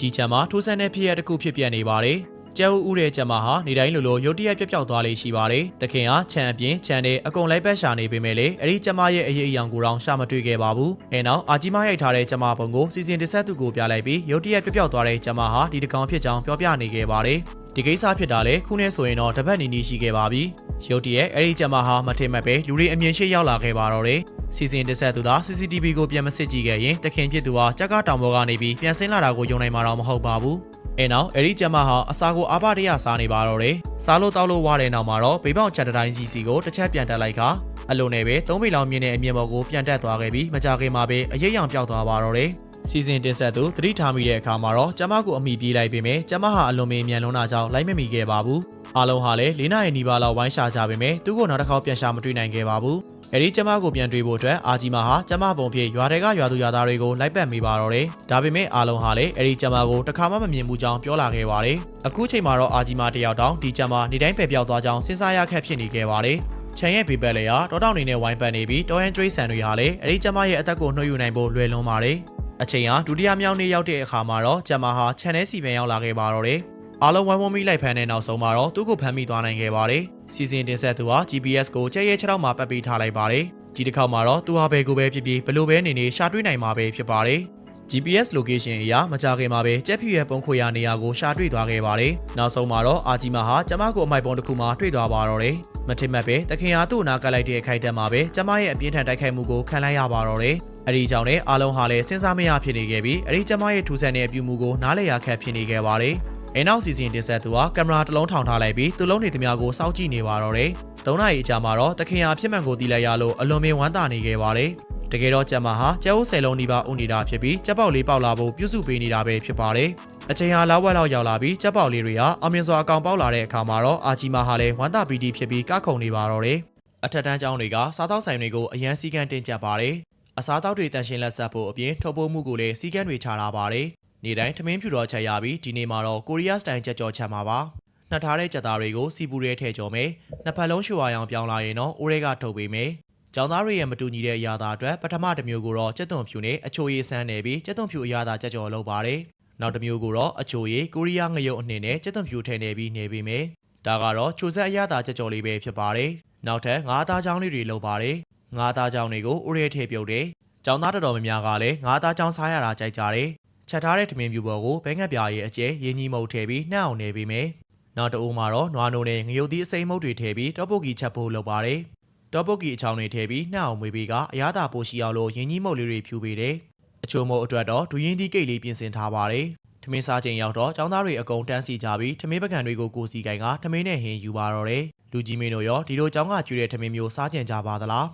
ဒီချမ်းမှာထိုးဆန်းတဲ့ဖြစ်ရတစ်ခုဖြစ်ပြနေပါတယ် ကျဲဦးဦးတဲ့ကျမ်းမဟာနေတိုင်းလိုလိုရုတ်တရက်ပြက်ပြောက်သွားလေးရှိပါတယ်တခင်ဟာချမ်းအပြင်ချမ်းနဲ့အကုန်လိုက်ပတ်ရှာနေပေမဲ့လေအဲ့ဒီကျမ်းမရဲ့အရေးအယောင်ကိုတော့ရှာမတွေ့ခဲ့ပါဘူးအဲနောက်အာကြီးမရိုက်ထားတဲ့ကျမ်းမပုံကိုစီစဉ်တစ်ဆက်သူကိုပြလိုက်ပြီးရုတ်တရက်ပြက်ပြောက်သွားတဲ့ကျမ်းမဟာဒီတကောင်ဖြစ်ကြောင်းပြောပြနေခဲ့ပါတယ်ဒီကိစ္စဖြစ်တာလေခုနဲ့ဆိုရင်တော့တပတ်နီနီရှိခဲ့ပါပြီရုတ်တရက်အဲ့ဒီကျမ်းမဟာမထင်မှတ်ပဲလူတွေအမြင်ရှိရောက်လာခဲ့ပါတော့တယ်စီစဉ်တစ်ဆက်သူသာ CCTV ကိုပြန်မစစ်ကြည့်ခဲ့ရင်တခင်ဖြစ်သူဟာကြက်ကတောင်ပေါ်ကနေပြီးပြန်ဆင်းလာတာကိုယုံနိုင်မှာတော့မဟုတ်ပါဘူး အဲနောက်အဲ့ဒီကျမ်းမဟာအစာကိုအာဘတရစားနေပါတော့တယ်စားလို့တောက်လို့ဝါတဲ့နောက်မှာတော့ဘေးပေါင်ချက်တတိုင်းစီစီကိုတစ်ချက်ပြန်တက်လိုက်ခါအလုံးနဲ့ပဲသုံးပေလောင်မြင့်တဲ့အမြင့်ပေါ်ကိုပြန်တက်သွားခဲ့ပြီးမကြခင်မှာပဲအရေးရောင်ပြောက်သွားပါတော့တယ်စီစဉ်တင်ဆက်သူသတိထားမိတဲ့အခါမှာတော့ကျမကိုအမိပြေးလိုက်ပေမဲ့ကျမဟာအလွန်မင်းမြန်လွန်းတာကြောင့်လိုက်မမိခဲ့ပါဘူးအားလုံးဟာလည်း၄နာရီနီးပါးလောက်ဝိုင်းရှာကြပေမဲ့သူ့ကိုနောက်တစ်ခေါက်ပြန်ရှာမတွေ့နိုင်ခဲ့ပါဘူး အဲ့ဒီကျမကိုပြန်တွေ့ဖို့အတွက်အာဂျီမာဟာကျမပုံဖြစ်ရွာတွေကရွာသူရွာသားတွေကိုလိုက်ပတ်မိပါတော့တယ်။ဒါပေမဲ့အားလုံးဟာလည်းအဲ့ဒီကျမကိုတစ်ခါမှမမြင်ဘူးကြောင်းပြောလာခဲ့ပါတယ်။အခုချိန်မှာတော့အာဂျီမာတယောက်တောင်ဒီကျမနေတိုင်းပဲပြောက်သွားကြောင်းစဉ်းစားရခက်ဖြစ်နေခဲ့ပါတယ်။ချန်ရဲ့ဘေးဘက်လေဟာတောတောင်နေနဲ့ဝိုင်းပတ်နေပြီးတော်ဟန်ထရိတ်ဆန်တွေဟာလည်းအဲ့ဒီကျမရဲ့အသက်ကိုနှွှဲယူနိုင်ဖို့လွယ်လွန်းပါတယ်။အချိန်ဟာဒုတိယမြောက်နေ့ရောက်တဲ့အခါမှာတော့ကျမဟာခြံထဲစီပင်ရောက်လာခဲ့ပါတော့တယ်။ အားလုံးဝိုင်းဝန်းမိလိုက်ဖမ်းတဲ့နောက်ဆုံးမှာတော့သူ့ကိုဖမ်းမိသွားနိုင်ခဲ့ပါတယ်။စီစဉ်တင်ဆက်သူဟာ GPS ကိုကြဲရဲခြေထောက်မှာပတ်ပေးထားလိုက်ပါတယ်။ဒီတစ်ခေါက်မှာတော့သူဟာဘယ်ကိုပဲဖြစ်ဖြစ်ဘယ်လိုပဲနေနေရှာတွေ့နိုင်မှာပဲဖြစ်ပါတယ်။ GPS location အရာမကြခင်မှာပဲကြက်ဖြူရဲ့ပုံခွေရနေရာကိုရှာတွေ့သွားခဲ့ပါတယ်။နောက်ဆုံးမှာတော့အာဂျီမာဟာကျမကိုအမိုက်ပုံတစ်ခုမှာတွေ့သွားပါတော့တယ်။မထင်မှတ်ပဲတခင်ဟာသူ့အနာကပ်လိုက်တဲ့အခိုက်အတန့်မှာပဲကျမရဲ့အပြင်းထန်တိုက်ခိုက်မှုကိုခံလိုက်ရပါတော့တယ်။အဲဒီကြောင့်လည်းအားလုံးဟာလည်းစဉ်းစားမရဖြစ်နေခဲ့ပြီးအဲဒီကျမရဲ့ထူဆန်တဲ့အပြုမှုကိုနားလည်ရခက်ဖြစ်နေခဲ့ပါတယ်။ အဲနောက်စီစဉ်တင်ဆက်သူဟာကင်မရာတစ်လုံးထောင်ထားလိုက်ပြီးသူ့လုံးနေသမျှကိုစောင့်ကြည့်နေပါတော့တယ်။၃နာရီအကြာမှာတော့တခင်ဟာဖြစ်မှန်ကိုသိလိုက်ရလို့အလွန်ပင်ဝမ်းသာနေခဲ့ပါတယ်။တကယ်တော့ကျမဟာကျဲဦးဆယ်လုံးနီးပါးဥနေတာဖြစ်ပြီးကြက်ပေါက်လေးပေါက်လာဖို့ပြုစုပေးနေတာပဲဖြစ်ပါတယ်။အချိန်ဟာလောက်ဝက်လောက်ရောက်လာပြီးကြက်ပေါက်လေးတွေဟာအမြင့်စွာအကောင်ပေါက်လာတဲ့အခါမှာတော့အာဂျီမာဟာလည်းဝမ်းသာပီတီဖြစ်ပြီးကခုန်နေပါတော့တယ်။အထက်တန်းကျောင်းတွေကစားတောက်ဆိုင်တွေကိုအရန်စည်းကမ်းတင်ကြပ်ပါတယ်။အစားတောက်တွေတန်ရှင်းလက်ဆက်ဖို့အပြင်ထုတ်ပိုးမှုကိုလည်းစည်းကမ်းတွေချထားပါတယ်။ နေ့တိုင်းထမင်းဖြူတော်ချက်ရပြီးဒီနေ့မှာတော့ကိုရီးယားစတိုင်ချက်ကြော်ချက်မှာပါ။နှက်ထားတဲ့ချက်သားတွေကိုစီပူရဲထည့်ကြော်မယ်။နှစ်ဖက်လုံးရွှေဝါရောင်ပြောင်းလာရင်တော့အိုးရဲကထုတ်ပေးမယ်။ကျောင်းသားတွေရဲ့မတူညီတဲ့အရာသာအတွက်ပထမတစ်မျိုးကိုတော့ကြက်သွန်ဖြူနဲ့အချိုရည်ဆန်းနေပြီးကြက်သွန်ဖြူအရာသာချက်ကြော်လုပ်ပါတယ်။နောက်တစ်မျိုးကိုတော့အချိုရည်ကိုရီးယားငရုတ်အနှင်းနဲ့ကြက်သွန်ဖြူထည့်နေပြီးနေပေးမယ်။ဒါကတော့ချိုဆက်အရာသာချက်ကြော်လေးပဲဖြစ်ပါတယ်။နောက်ထပ်ငါးသားချောင်းလေးတွေလုပ်ပါတယ်။ငါးသားချောင်းတွေကိုအိုးရဲထည့်ပြုတ်တယ်။ကျောင်းသားတော်တော်များများကလည်းငါးသားချောင်းစားရတာကြိုက်ကြတယ်။ ချက်ထားတဲ့ထမင်းပြူပေါ်ကိုဘဲငက်ပြားရဲ့အကျဲရင်းကြီးမုတ်ထည့်ပြီးနှောက်အောင်နေပေးမယ်။နောက်တအိုးမှာတော့နွားနိုးနဲ့ငရုတ်သီးအစိမ်းမုတ်တွေထည့်ပြီးတောပုတ်ကြီးချက်ဖို့လုပ်ပါတယ်။တောပုတ်ကြီးအချောင်းတွေထည့်ပြီးနှောက်အောင်မွေးပြီးကအရသာပိုရှိအောင်လို့ရင်းကြီးမုတ်လေးတွေဖြူပေးတယ်။အချိုမုတ်အတွက်တော့ဒူရင်းသီးကိတ်လေးပြင်ဆင်ထားပါတယ်။ထမင်းစားချိန်ရောက်တော့ចောင်းသားတွေအကုန်တန်းစီကြပြီးထမင်းပကံတွေကိုကိုစီကိုင်ကထမင်းနဲ့ဟင်းယူပါတော့တယ်။လူကြီးမင်းတို့ရောဒီလိုចောင်းကကျွေးတဲ့ထမင်းမျိုးစားကြင်ကြပါသလား